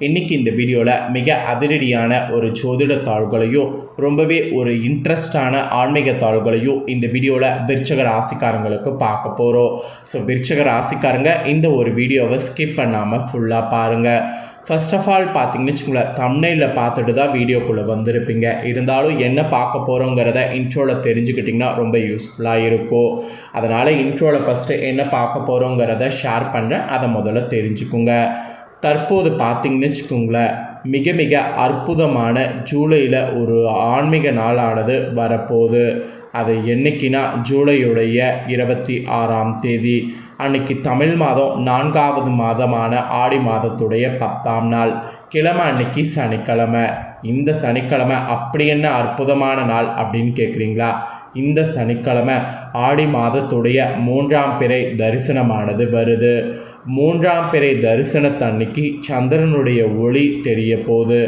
இன்றைக்கி இந்த வீடியோவில் மிக அதிரடியான ஒரு ஜோதிட தாள்களையும் ரொம்பவே ஒரு இன்ட்ரெஸ்டான ஆன்மீக தாள்களையும் இந்த வீடியோவில் விருச்சக ராசிக்காரங்களுக்கு பார்க்க போகிறோம் ஸோ விருச்சக ராசிக்காரங்க இந்த ஒரு வீடியோவை ஸ்கிப் பண்ணாமல் ஃபுல்லாக பாருங்கள் ஃபர்ஸ்ட் ஆஃப் ஆல் பார்த்தீங்கன்னு வச்சுக்கோங்களேன் தமிழில் பார்த்துட்டு தான் வீடியோக்குள்ளே வந்திருப்பீங்க. இருந்தாலும் என்ன பார்க்க போகிறோங்கிறத இன்ட்ரோவில் தெரிஞ்சுக்கிட்டிங்கன்னா ரொம்ப யூஸ்ஃபுல்லாக இருக்கும். அதனால் இன்ட்ரோவில் ஃபஸ்ட்டு என்ன பார்க்க போகிறோங்கிறத ஷேர் பண்ணுறேன் அதை முதல்ல தெரிஞ்சுக்குங்க. தற்போது பார்த்திங்கன்னு வச்சுக்கோங்களேன் மிக மிக அற்புதமான ஜூலையில் ஒரு ஆன்மீக நாளானது வரப்போகுது. அது என்னைக்குன்னா ஜூலையுடைய இருபத்தி ஆறாம் தேதி அன்னைக்கு தமிழ் மாதம் நான்காவது மாதமான ஆடி மாதத்துடைய பத்தாம் நாள் கிழமை அன்னைக்கு சனிக்கிழமை. இந்த சனிக்கிழமை அப்படி என்ன அற்புதமான நாள் அப்படின்னு கேட்குறீங்களா இந்த சனிக்கிழமை ஆடி மாதத்துடைய மூன்றாம் பிறை தரிசனமானது வருது. மூன்றாம் பிறை தரிசனத்தன்னைக்கு சந்திரனுடைய ஒளி தெரிய போது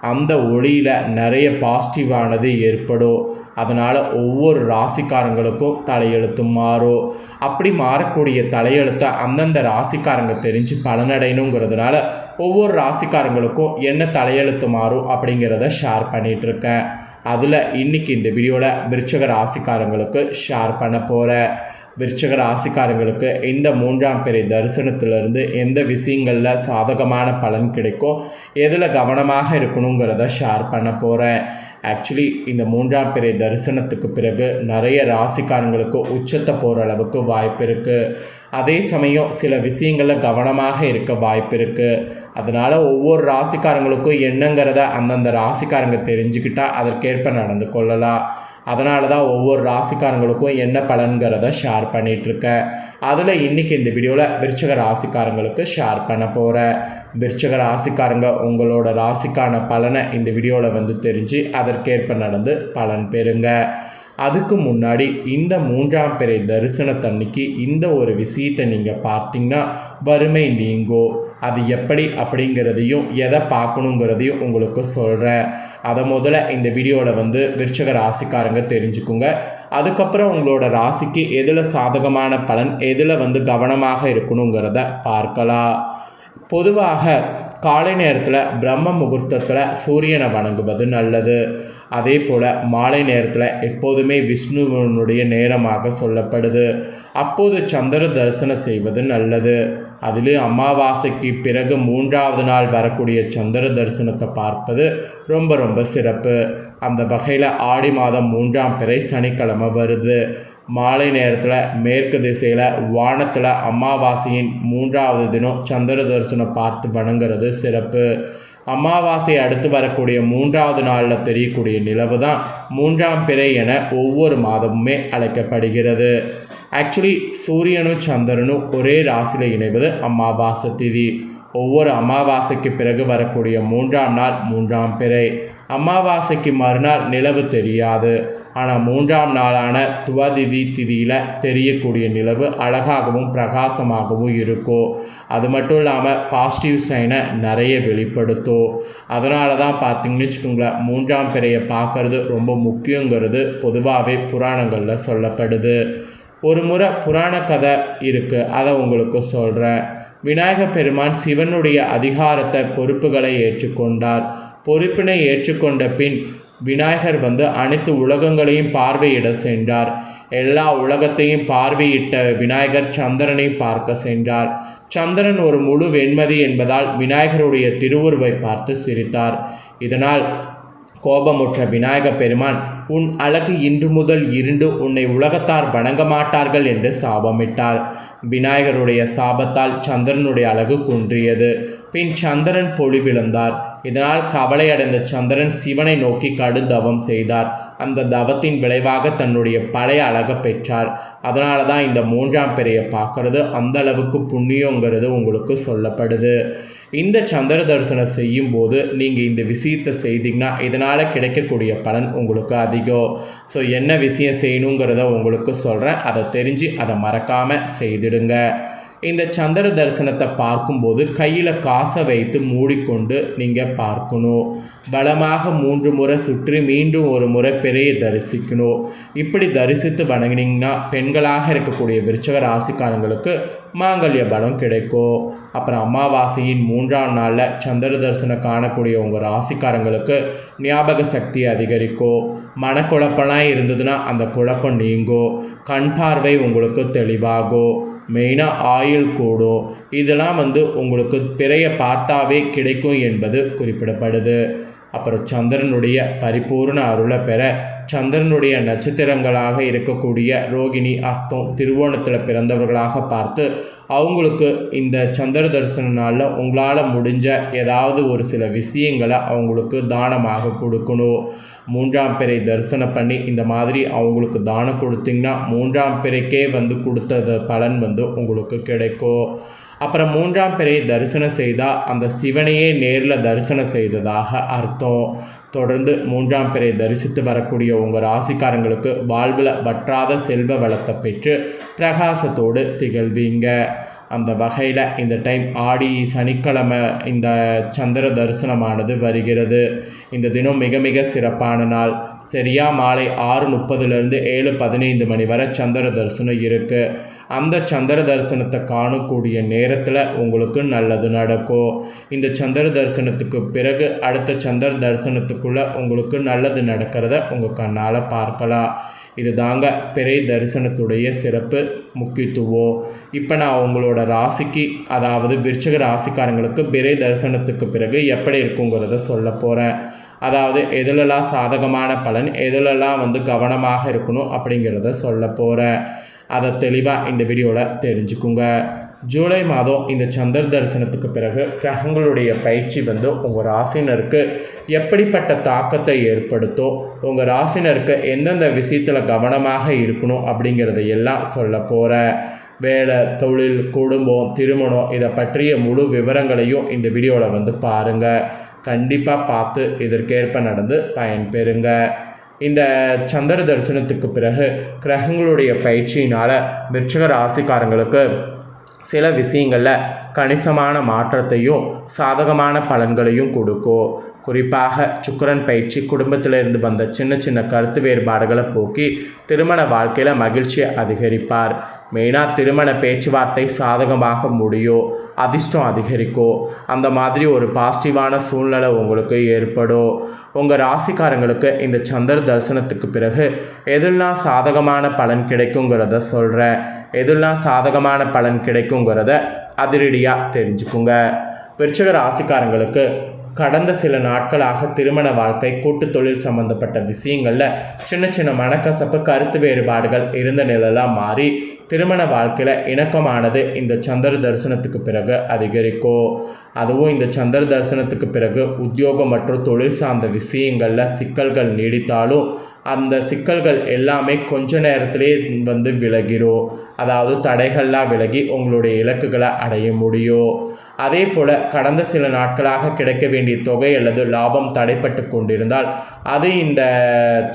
அந்த ஒளியில் நிறைய பாசிட்டிவானது ஏற்படும். அதனால் ஒவ்வொரு ராசிக்காரங்களுக்கும் தலையெழுத்து மாறும். அப்படி மாறக்கூடிய தலையெழுத்தை அந்தந்த ராசிக்காரங்க தெரிஞ்சு பலனடையணுங்கிறதுனால ஒவ்வொரு ராசிக்காரங்களுக்கும் என்ன தலையெழுத்து மாறும் அப்படிங்கிறத ஷேர் பண்ணிகிட்ருக்கேன் அதில் இன்றைக்கி இந்த வீடியோவில் விருச்சக ராசிக்காரங்களுக்கு ஷேர் பண்ண போகிறேன் விருச்சக ராசிக்காரங்களுக்கு இந்த மூன்றாம் பிறை தரிசனத்திலிருந்து எந்த விஷயங்களில் சாதகமான பலன் கிடைக்கும் எதில் கவனமாக இருக்கணுங்கிறத ஷேர் பண்ண போகிறேன் ஆக்சுவலி இந்த மூன்றாம் பிறை தரிசனத்துக்கு பிறகு நிறைய ராசிக்காரங்களுக்கு உச்சத்தை போகிற அளவுக்கு வாய்ப்பு இருக்குது அதே சமயம் சில விஷயங்களில் கவனமாக இருக்க வாய்ப்பு இருக்குது அதனால் ஒவ்வொரு ராசிக்காரங்களுக்கும் என்னங்கிறத அந்தந்த ராசிக்காரங்க தெரிஞ்சுக்கிட்டால் அதற்கேற்ப நடந்து கொள்ளலாம். அதனால தான் ஒவ்வொரு ராசிக்காரங்களுக்கும் என்ன பலன்கிறத ஷேர் பண்ணிகிட்ருக்கேன் அதில் இன்றைக்கி இந்த வீடியோவில் விருச்சக ராசிக்காரங்களுக்கு ஷேர் பண்ண போகிறேன் விருச்சக ராசிக்காரங்க உங்களோட ராசிக்கான பலனை இந்த வீடியோவில் வந்து தெரிஞ்சு அதற்கேற்ப நடந்து பலன் பெறுங்க. அதுக்கு முன்னாடி இந்த மூன்றாம் பிறை தரிசனத்தன்னைக்கு இந்த ஒரு விஷயத்தை நீங்கள் பார்த்தீங்கன்னா வறுமை நீங்கோ அது எப்படி அப்படிங்கிறதையும் எதை பார்க்கணுங்கிறதையும் உங்களுக்கு சொல்கிறேன் அதை முதல்ல இந்த வீடியோவில் வந்து விருச்சக ராசிக்காரங்க தெரிஞ்சுக்குங்க. அதுக்கப்புறம் உங்களோட ராசிக்கு எதில் சாதகமான பலன் எதில் வந்து கவனமாக இருக்கணுங்கிறத பார்க்கலாம். பொதுவாக காலை நேரத்தில் பிரம்ம முகூர்த்தத்தில் சூரியனை வணங்குவது நல்லது. அதே போல் மாலை நேரத்தில் எப்போதுமே விஷ்ணுவனுடைய நேரமாக சொல்லப்படுது. அப்போது சந்திர தரிசனம் செய்வது நல்லது. அதில் அமாவாசைக்கு பிறகு மூன்றாவது நாள் வரக்கூடிய சந்திர தரிசனத்தை பார்ப்பது ரொம்ப ரொம்ப சிறப்பு. அந்த வகையில் ஆடி மாதம் மூன்றாம் பிறை சனிக்கிழமை வருது. மாலை நேரத்தில் மேற்கு திசையில் வானத்தில் அமாவாசையின் மூன்றாவது தினம் சந்திர தரிசனம் பார்த்து வணங்குறது சிறப்பு. அமாவாசை அடுத்து வரக்கூடிய மூன்றாவது நாளில் தெரியக்கூடிய நிலவு தான் மூன்றாம் பிறை என ஒவ்வொரு மாதமுமே அழைக்கப்படுகிறது. ஆக்சுவலி சூரியனும் சந்திரனும் ஒரே ராசியில் இணைவது அமாவாசை திதி. ஒவ்வொரு அமாவாசைக்கு பிறகு வரக்கூடிய மூன்றாம் நாள் மூன்றாம் பிறை. அமாவாசைக்கு மறுநாள் நிலவு தெரியாது. ஆனால் மூன்றாம் நாளான துவாதிதி திதியில் தெரியக்கூடிய நிலவு அழகாகவும் பிரகாசமாகவும் இருக்கும் அது மட்டும் இல்லாமல் பாசிட்டிவ் சைனை நிறைய வெளிப்படுத்தும் அதனால தான் பார்த்தீங்கன்னு வச்சுக்கோங்களேன் மூன்றாம் பிறையை பார்க்குறது ரொம்ப முக்கியங்கிறது பொதுவாகவே புராணங்களில் சொல்லப்படுது. ஒரு முறை புராண கதை இருக்குது அதை உங்களுக்கு சொல்கிறேன் விநாயக பெருமான் சிவனுடைய அதிகாரத்தை பொறுப்புகளை ஏற்றுக்கொண்டார். பொறுப்பினை ஏற்றுக்கொண்ட பின் விநாயகர் வந்து அனைத்து உலகங்களையும் பார்வையிட சென்றார். எல்லா உலகத்தையும் பார்வையிட்ட விநாயகர் சந்திரனை பார்க்க சென்றார். சந்திரன் ஒரு முழு வெண்மதி என்பதால் விநாயகருடைய திருவுருவை பார்த்து சிரித்தார். இதனால் கோபமுற்ற விநாயக பெருமான் உன் அழகு இன்று முதல் இருண்டு உன்னை உலகத்தார் வணங்க மாட்டார்கள் என்று சாபமிட்டார். விநாயகருடைய சாபத்தால் சந்திரனுடைய அழகு குன்றியது. பின் சந்திரன் பொழிவிழந்தார் இதனால் கவலையடைந்த சந்திரன் சிவனை நோக்கி கடுந்தவம் செய்தார். அந்த தவத்தின் விளைவாக தன்னுடைய பழைய அழகை பெற்றார். அதனால தான் இந்த மூன்றாம் பிறையை பார்க்கறது. அந்த அளவுக்கு புண்ணியங்கிறது உங்களுக்கு சொல்லப்படுது. இந்த சந்திர தரிசனம் செய்யும் போது நீங்கள் இந்த விஷயத்தை செய்தீங்கன்னா இதனால் கிடைக்கக்கூடிய பலன் உங்களுக்கு அதிகம் ஸோ என்ன விஷயம் செய்யணுங்கிறத உங்களுக்கு சொல்கிறேன் அதை தெரிஞ்சு அதை மறக்காமல் செய்திடுங்க. இந்த சந்திர தரிசனத்தை பார்க்கும்போது கையில் காசை வைத்து மூடிக்கொண்டு நீங்கள் பார்க்கணும். பலமாக மூன்று முறை சுற்றி மீண்டும் ஒரு முறை பெரிய தரிசிக்கணும். இப்படி தரிசித்து வணங்கினீங்கன்னா பெண்களாக இருக்கக்கூடிய விருச்சக ராசிக்காரங்களுக்கு மாங்கல்ய பலம் கிடைக்கும். அப்புறம் அமாவாசையின் மூன்றாம் நாளில் சந்திர தரிசனம் காணக்கூடிய உங்கள் ராசிக்காரங்களுக்கு ஞாபக சக்தி அதிகரிக்கும். மனக்குழப்பம்லாம் இருந்ததுன்னா அந்த குழப்பம் நீங்கும். கண் பார்வை உங்களுக்கு தெளிவாகும். மெயினாக ஆயில் கூடும். இதெல்லாம் வந்து உங்களுக்கு பிறைய பார்த்தாவே கிடைக்கும் என்பது குறிப்பிடப்படுது. அப்புறம் சந்திரனுடைய பரிபூர்ண அருளை பெற சந்திரனுடைய நட்சத்திரங்களாக இருக்கக்கூடிய ரோகிணி அஸ்தம் திருவோணத்தில் பிறந்தவர்களாக பார்த்து அவங்களுக்கு இந்த சந்திர தரிசன நாளில் உங்களால் முடிஞ்ச ஏதாவது ஒரு சில விஷயங்களை அவங்களுக்கு தானமாக கொடுக்கணும். மூன்றாம் பிறை தரிசனம் பண்ணி இந்த மாதிரி அவங்களுக்கு தானம் கொடுத்தீங்கன்னா மூன்றாம் பிறைக்கே வந்து கொடுத்தது பலன் வந்து உங்களுக்கு கிடைக்கும். அப்புறம் மூன்றாம் பிறையை தரிசனம் செய்தால் அந்த சிவனையே நேரில் தரிசனம் செய்ததாக அர்த்தம். தொடர்ந்து மூன்றாம் பிறை தரிசித்து வரக்கூடிய உங்கள் ராசிக்காரங்களுக்கு வாழ்வில் வற்றாத செல்வ வளத்தை பெற்று பிரகாசத்தோடு திகழ்வீங்க. அந்த வகையில் இந்த டைம் ஆடி சனிக்கிழமை இந்த சந்திர தரிசனமானது வருகிறது. இந்த தினம் மிக மிக சிறப்பான நாள். சரியாக மாலை ஆறு முப்பதுலேருந்து ஏழு பதினைந்து மணி வரை சந்திர தரிசனம் இருக்குது அந்த சந்திர தரிசனத்தை காணக்கூடிய நேரத்தில் உங்களுக்கு நல்லது நடக்கும். இந்த சந்திர தரிசனத்துக்கு பிறகு அடுத்த சந்திர தரிசனத்துக்குள்ளே உங்களுக்கு நல்லது நடக்கிறத உங்கள் கண்ணால் பார்க்கலாம். இது தாங்க பிறை தரிசனத்துடைய சிறப்பு முக்கியத்துவம். இப்போ நான் உங்களோட ராசிக்கு அதாவது விருச்சக ராசிக்காரங்களுக்கு பிறை தரிசனத்துக்கு பிறகு எப்படி இருக்குங்கிறத சொல்ல போகிறேன் அதாவது எதுலெல்லாம் சாதகமான பலன் எதுலெல்லாம் வந்து கவனமாக இருக்கணும் அப்படிங்கிறத சொல்ல போகிறேன் அதை தெளிவாக இந்த வீடியோவில் தெரிஞ்சுக்குங்க. ஜூலை மாதம் இந்த சந்திர தரிசனத்துக்கு பிறகு கிரகங்களுடைய பயிற்சி வந்து உங்கள் ராசினருக்கு எப்படிப்பட்ட தாக்கத்தை ஏற்படுத்தும் உங்கள் ராசினருக்கு எந்தெந்த விஷயத்தில் கவனமாக இருக்கணும் அப்படிங்கிறத எல்லாம் சொல்ல போகிற வேலை தொழில் குடும்பம் திருமணம் இதை பற்றிய முழு விவரங்களையும் இந்த வீடியோவில் வந்து பாருங்கள் கண்டிப்பாக பார்த்து இதற்கேற்ப நடந்து பயன்பெறுங்க. இந்த சந்திர தரிசனத்துக்கு பிறகு கிரகங்களுடைய பயிற்சியினால் விருட்சக ராசிக்காரங்களுக்கு சில விஷயங்களில் கணிசமான மாற்றத்தையும் சாதகமான பலன்களையும் கொடுக்கும். குறிப்பாக சுக்கரன் பயிற்சி குடும்பத்திலிருந்து வந்த சின்ன சின்ன கருத்து வேறுபாடுகளை போக்கி திருமண வாழ்க்கையில் மகிழ்ச்சியை அதிகரிப்பார். மெயினாக திருமண பேச்சுவார்த்தை சாதகமாக முடியும் அதிர்ஷ்டம் அதிகரிக்கும் அந்த மாதிரி ஒரு பாசிட்டிவான சூழ்நிலை உங்களுக்கு ஏற்படும் உங்கள் ராசிக்காரங்களுக்கு இந்த சந்திர தரிசனத்துக்கு பிறகு எதெல்லாம் சாதகமான பலன் கிடைக்குங்கிறத சொல்கிறேன் எதெல்லாம் சாதகமான பலன் கிடைக்குங்கிறத அதிரடியாக தெரிஞ்சுக்குங்க. விருச்சக ராசிக்காரங்களுக்கு கடந்த சில நாட்களாக திருமண வாழ்க்கை கூட்டு தொழில் சம்பந்தப்பட்ட விஷயங்களில் சின்ன சின்ன மனக்கசப்பு கருத்து வேறுபாடுகள் இருந்த நிலையெல்லாம் மாறி திருமண வாழ்க்கையில் இணக்கமானது இந்த சந்திர தரிசனத்துக்கு பிறகு அதிகரிக்கும். அதுவும் இந்த சந்திர தரிசனத்துக்கு பிறகு உத்தியோகம் மற்றும் தொழில் சார்ந்த விஷயங்களில் சிக்கல்கள் நீடித்தாலும் அந்த சிக்கல்கள் எல்லாமே கொஞ்ச நேரத்திலே வந்து விலகிறோம் அதாவது தடைகள்லாம் விலகி உங்களுடைய இலக்குகளை அடைய முடியும். அதே போல் கடந்த சில நாட்களாக கிடைக்க வேண்டிய தொகை அல்லது லாபம் தடைப்பட்டு கொண்டிருந்தால் அது இந்த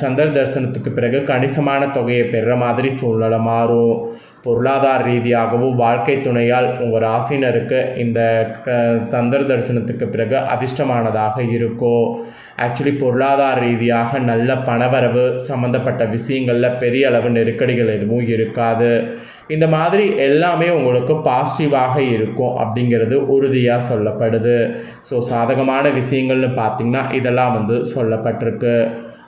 சந்திர தரிசனத்துக்கு பிறகு கணிசமான தொகையை பெறுற மாதிரி சூழ்நிலை மாறும். பொருளாதார ரீதியாகவும் வாழ்க்கை துணையால் உங்கள் ராசினருக்கு இந்த தந்திர தரிசனத்துக்கு பிறகு அதிர்ஷ்டமானதாக இருக்கும். ஆக்சுவலி பொருளாதார ரீதியாக நல்ல பணவரவு சம்மந்தப்பட்ட விஷயங்களில் பெரிய அளவு நெருக்கடிகள் எதுவும் இருக்காது. இந்த மாதிரி எல்லாமே உங்களுக்கு பாசிட்டிவாக இருக்கும் அப்படிங்கிறது உறுதியாக சொல்லப்படுது. ஸோ சாதகமான விஷயங்கள்னு பார்த்திங்கன்னா இதெல்லாம் வந்து சொல்லப்பட்டிருக்கு.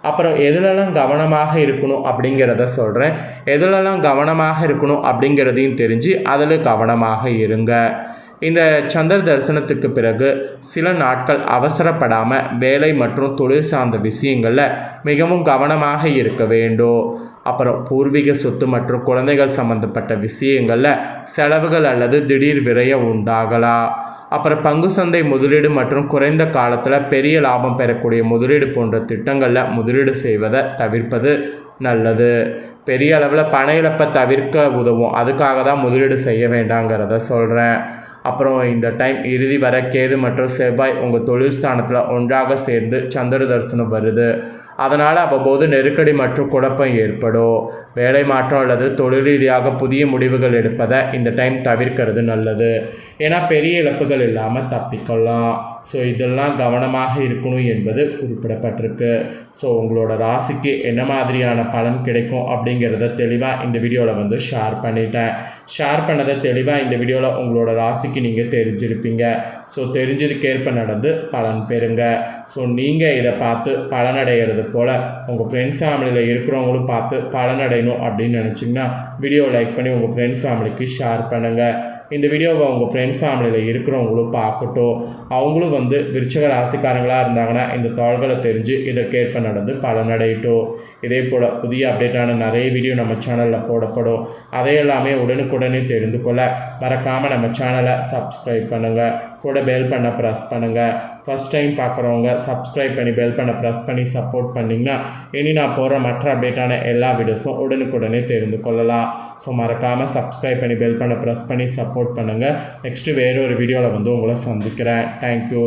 அப்புறம் எதுலெல்லாம் கவனமாக இருக்கணும் அப்படிங்கிறத சொல்கிறேன் எதுலெல்லாம் கவனமாக இருக்கணும் அப்படிங்கிறதையும் தெரிஞ்சு அதில் கவனமாக இருங்க. இந்த சந்திர தரிசனத்துக்கு பிறகு சில நாட்கள் அவசரப்படாமல் வேலை மற்றும் தொழில் சார்ந்த விஷயங்களில் மிகவும் கவனமாக இருக்க வேண்டும். அப்புறம் பூர்வீக சொத்து மற்றும் குழந்தைகள் சம்மந்தப்பட்ட விஷயங்களில் செலவுகள் அல்லது திடீர் விரயம் உண்டாகலாம். அப்புறம் பங்கு சந்தை முதலீடு மற்றும் குறைந்த காலத்தில் பெரிய லாபம் பெறக்கூடிய முதலீடு போன்ற திட்டங்களில் முதலீடு செய்வதை தவிர்ப்பது நல்லது. பெரிய அளவில் பண இழப்பை தவிர்க்க உதவும். அதுக்காக தான் முதலீடு செய்ய வேண்டாங்கிறத சொல்கிறேன் அப்புறம் இந்த டைம் இறுதி வர கேது மற்றும் செவ்வாய் உங்கள் தொழில் ஸ்தானத்தில் ஒன்றாக சேர்ந்து சந்திர தரிசனம் வருது. அதனால் அவ்வப்போது நெருக்கடி மற்றும் குழப்பம் ஏற்படும். வேலை மாற்றம் அல்லது தொழில் ரீதியாக புதிய முடிவுகள் எடுப்பதை இந்த டைம் தவிர்க்கிறது நல்லது. ஏன்னா பெரிய இழப்புகள் இல்லாமல் தப்பிக்கொள்ளலாம் ஸோ இதெல்லாம் கவனமாக இருக்கணும் என்பது குறிப்பிடப்பட்டிருக்கு. ஸோ உங்களோட ராசிக்கு என்ன மாதிரியான பலன் கிடைக்கும் அப்படிங்கிறத தெளிவாக இந்த வீடியோவில் வந்து ஷேர் பண்ணிட்டேன். ஷேர் பண்ணதை தெளிவாக இந்த வீடியோவில் உங்களோட ராசிக்கு நீங்கள் தெரிஞ்சிருப்பீங்க. ஸோ தெரிஞ்சதுக்கேற்ப நடந்து பலன் பெறுங்க. ஸோ நீங்கள் இதை பார்த்து பலனடைகிறது போல் உங்கள் ஃப்ரெண்ட்ஸ் ஃபேமிலியில் இருக்கிறவங்களும் பார்த்து பலனடையணும் அப்படின்னு நினச்சிங்கன்னா வீடியோ லைக் பண்ணி உங்கள் ஃப்ரெண்ட்ஸ் ஃபேமிலிக்கு ஷேர் பண்ணுங்கள் இந்த வீடியோவை உங்கள் ஃப்ரெண்ட்ஸ் ஃபேமிலியில் இருக்கிறவங்களும் பார்க்கட்டும். அவங்களும் வந்து விருச்சக ராசிக்காரங்களாக இருந்தாங்கன்னா இந்த தாள்களை தெரிஞ்சு இதற்கேற்ப நடந்து பலனடையட்டும். இதே போல் புதிய அப்டேட்டான நிறைய வீடியோ நம்ம சேனலில் போடப்படும். அதையெல்லாமே உடனுக்குடனே தெரிந்து கொள்ள மறக்காமல் நம்ம சேனலை சப்ஸ்கிரைப் பண்ணுங்கள் கூட பெல் பண்ண ப்ரெஸ் பண்ணுங்கள் ஃபஸ்ட் டைம் பார்க்குறவங்க சப்ஸ்கிரைப் பண்ணி பெல் பண்ண ப்ரெஸ் பண்ணி சப்போர்ட் பண்ணிங்கன்னா இனி நான் போகிற மற்ற அப்டேட்டான எல்லா வீடியோஸும் உடனுக்குடனே தெரிந்து கொள்ளலாம். ஸோ மறக்காமல் சப்ஸ்கிரைப் பண்ணி பெல் பண்ண ப்ரெஸ் பண்ணி சப்போர்ட் பண்ணுங்கள் நெக்ஸ்ட்டு வேறொரு வீடியோவில் வந்து உங்களை சந்திக்கிறேன். தேங்க்யூ